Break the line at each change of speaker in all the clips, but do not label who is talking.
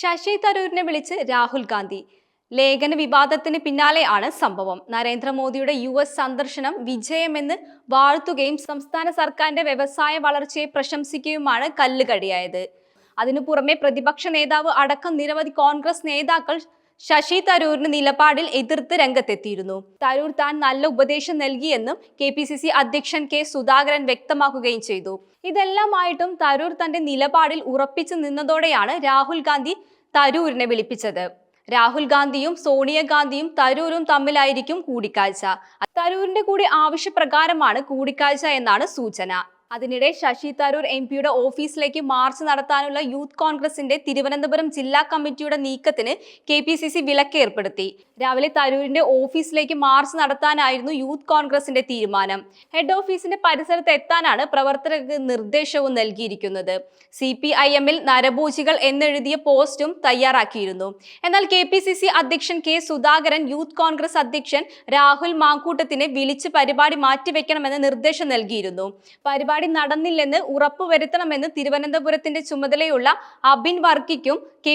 ശശി തരൂരിനെ വിളിച്ച് രാഹുൽ ഗാന്ധി. ലേഖന വിവാദത്തിന് പിന്നാലെയാണ് സംഭവം. നരേന്ദ്രമോദിയുടെ യു എസ് സന്ദർശനം വിജയമെന്ന് വാഴ്ത്തുകയും സംസ്ഥാന സർക്കാരിന്റെ വ്യവസായ വളർച്ചയെ പ്രശംസിക്കുകയുമാണ് കല്ലുകടിയായത്. അതിനു പുറമെ പ്രതിപക്ഷ നേതാവ് അടക്കം നിരവധി കോൺഗ്രസ് നേതാക്കൾ ശശി തരൂരിന് നിലപാടിൽ എതിർത്ത് രംഗത്തെത്തിയിരുന്നു. തരൂർ താൻ നല്ല ഉപദേശം നൽകിയെന്നും കെ പി സി സി അധ്യക്ഷൻ കെ സുധാകരൻ വ്യക്തമാക്കുകയും ചെയ്തു. ഇതെല്ലാമായിട്ടും തരൂർ തന്റെ നിലപാടിൽ ഉറപ്പിച്ചു നിന്നതോടെയാണ് രാഹുൽ ഗാന്ധി തരൂരിനെ വിളിപ്പിച്ചത്. രാഹുൽ ഗാന്ധിയും സോണിയാഗാന്ധിയും തരൂരും തമ്മിലായിരിക്കും കൂടിക്കാഴ്ച. തരൂരിന്റെ കൂടി ആവശ്യപ്രകാരമാണ് കൂടിക്കാഴ്ച എന്നാണ് സൂചന. അതിനിടെ ശശി തരൂർ എം പിയുടെ ഓഫീസിലേക്ക് മാർച്ച് നടത്താനുള്ള യൂത്ത് കോൺഗ്രസിന്റെ തിരുവനന്തപുരം ജില്ലാ കമ്മിറ്റിയുടെ നീക്കത്തിന് കെ പി സി സി വിലക്ക് ഏർപ്പെടുത്തി. രാവിലെ തരൂരിന്റെ ഓഫീസിലേക്ക് മാർച്ച് നടത്താനായിരുന്നു യൂത്ത് കോൺഗ്രസിന്റെ തീരുമാനം. ഹെഡ് ഓഫീസിന്റെ പരിസരത്ത് എത്താനാണ് പ്രവർത്തകർക്ക് നിർദ്ദേശവും നൽകിയിരിക്കുന്നത്. സി പി ഐ എമ്മിൽ നരഭോജികൾ എന്നെഴുതിയ പോസ്റ്റും തയ്യാറാക്കിയിരുന്നു. എന്നാൽ കെ പി സി സി അധ്യക്ഷൻ കെ സുധാകരൻ യൂത്ത് കോൺഗ്രസ് അധ്യക്ഷൻ രാഹുൽ മാങ്കൂട്ടത്തിനെ വിളിച്ച് പരിപാടി മാറ്റിവെക്കണമെന്ന് നിർദ്ദേശം നൽകിയിരുന്നു. പരിപാടി നടന്നില്ലെന്ന് ഉറപ്പുവരുത്തണമെന്ന് തിരുവനന്തപുരത്തിന്റെ ചുമതലയുള്ള അബിൻ വർക്കിക്കും കെ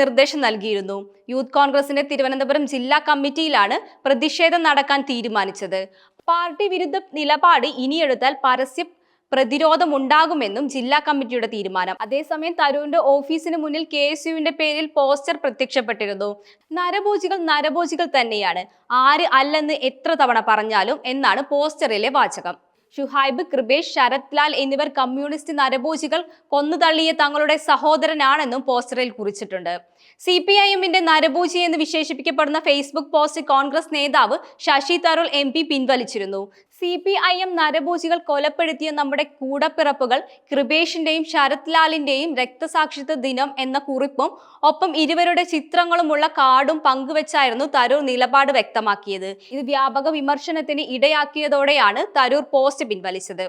നിർദ്ദേശം നൽകിയിരുന്നു. യൂത്ത് കോൺഗ്രസിന്റെ തിരുവനന്തപുരം ജില്ലാ കമ്മിറ്റിയിലാണ് പ്രതിഷേധം നടക്കാൻ തീരുമാനിച്ചത്. പാർട്ടി വിരുദ്ധ നിലപാട് ഇനിയെടുത്താൽ പരസ്യ പ്രതിരോധം ഉണ്ടാകുമെന്നും ജില്ലാ കമ്മിറ്റിയുടെ തീരുമാനം. അതേസമയം തരൂരിന്റെ ഓഫീസിന് മുന്നിൽ കെ എസ് യുവിന്റെ പേരിൽ പോസ്റ്റർ പ്രത്യക്ഷപ്പെട്ടിരുന്നു. നരഭോജികൾ നരഭോജികൾ തന്നെയാണ്. ആര് അല്ലെന്ന് എത്ര തവണ പറഞ്ഞാലും എന്നാണ് പോസ്റ്ററിലെ വാചകം. ഷുഹൈബ് കൃപേഷ് ശരത് ലാൽ എന്നിവർ കമ്മ്യൂണിസ്റ്റ് നരഭോജികൾ കൊന്നുതള്ളിയ തങ്ങളുടെ സഹോദരനാണെന്നും പോസ്റ്ററിൽ കുറിച്ചിട്ടുണ്ട്. സി പി ഐ എമ്മിന്റെ നരഭോജി എന്ന് വിശേഷിപ്പിക്കപ്പെടുന്ന ഫേസ്ബുക്ക് പോസ്റ്റ് കോൺഗ്രസ് നേതാവ് ശശി തരൂർ എം പിൻവലിച്ചിരുന്നു. സി പി ഐ എം നരഭോജികൾ കൊലപ്പെടുത്തിയ നമ്മുടെ കൂടപ്പിറപ്പുകൾ കൃപേഷിന്റെയും ശരത് ലാലിന്റെയും രക്തസാക്ഷിത്വ ദിനം എന്ന കുറിപ്പും ഒപ്പം ഇരുവരുടെ ചിത്രങ്ങളുമുള്ള കാർഡും പങ്കുവച്ചായിരുന്നു തരൂർ നിലപാട് വ്യക്തമാക്കിയത്. ഇത് വ്യാപക വിമർശനത്തിന് ഇടയാക്കിയതോടെയാണ് തരൂർ പോസ്റ്റ് പിൻവലിച്ചത്.